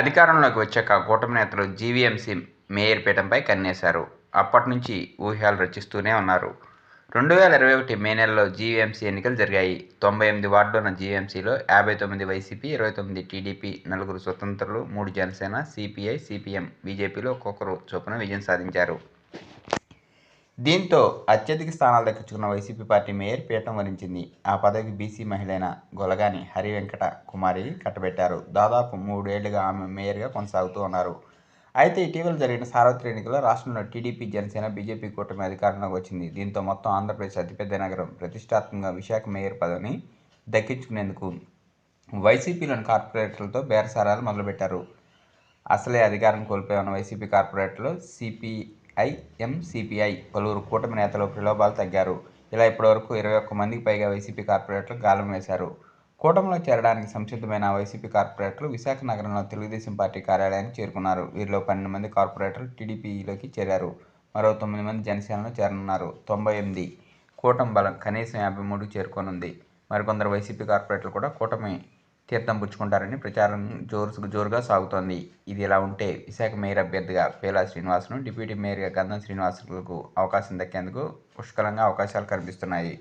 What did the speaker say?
అధికారంలోకి వచ్చాక కూటమి నేతలు జీవీఎంసీ మేయర్ పీఠంపై కన్నేశారు. అప్పటి నుంచి ఊహ్యాలు రచిస్తూనే ఉన్నారు. రెండు వేల ఇరవై ఒకటి మే నెలలో జీవీఎంసీ ఎన్నికలు జరిగాయి. తొంభై ఎనిమిది వార్డులు ఉన్న జీవీఎంసీలో యాభై తొమ్మిది వైసీపీ ఇరవై తొమ్మిది టీడీపీ నలుగురు స్వతంత్రులు మూడు జనసేన సిపిఐ సిపిఎం బీజేపీలో ఒక్కొక్కరు చొప్పున విజయం సాధించారు. దీంతో అత్యధిక స్థానాలు దక్కించుకున్న వైసీపీ పార్టీ మేయర్ పీఠం వరించింది. ఆ పదవికి బీసీ మహిళైన గొలగాని హరివెంకట కుమారి కట్టబెట్టారు. దాదాపు మూడేళ్ళుగా ఆమె మేయర్గా కొనసాగుతూ ఉన్నారు. అయితే ఇటీవల జరిగిన సార్వత్రిక ఎన్నికల్లో రాష్ట్రంలో టీడీపీ జనసేన బీజేపీ కూటమి అధికారంలోకి వచ్చింది. దీంతో మొత్తం ఆంధ్రప్రదేశ్ అతిపెద్ద నగరం ప్రతిష్టాత్మకంగా విశాఖ మేయర్ పదవిని దక్కించుకునేందుకు వైసీపీలోని కార్పొరేటర్లతో బేరసారాలు మొదలుపెట్టారు. అసలే అధికారం కోల్పోయిన వైసీపీ కార్పొరేటర్లు సిపి ఐఎంసీపీఐ పలువురు కూటమి నేతలు ప్రలోభాలు తగ్గారు. ఇలా ఇప్పటివరకు ఇరవై ఒక్క మందికి పైగా వైసీపీ కార్పొరేటర్లు గాలం వేశారు. కూటమిలో చేరడానికి సంసిద్ధమైన వైసీపీ కార్పొరేటర్లు విశాఖ నగరంలో తెలుగుదేశం పార్టీ కార్యాలయానికి చేరుకున్నారు. వీరిలో పన్నెండు మంది కార్పొరేటర్లు టీడీపీలోకి చేరారు. మరో తొమ్మిది మంది జనసేనలో చేరనున్నారు. తొంభై ఎనిమిది కూటమి బలం కనీసం యాభై మూడు చేరుకోనుంది. మరికొందరు వైసీపీ కార్పొరేటర్లు కూడా కూటమి తీర్థం పుచ్చుకుంటారని ప్రచారం జోరు జోరుగా సాగుతోంది. ఇది ఇలా ఉంటే విశాఖ మేయర్ అభ్యర్థిగా పేలా శ్రీనివాసును డిప్యూటీ మేయర్గా గంధం శ్రీనివాసులకు అవకాశం దక్కేందుకు పుష్కలంగా అవకాశాలు కనిపిస్తున్నాయి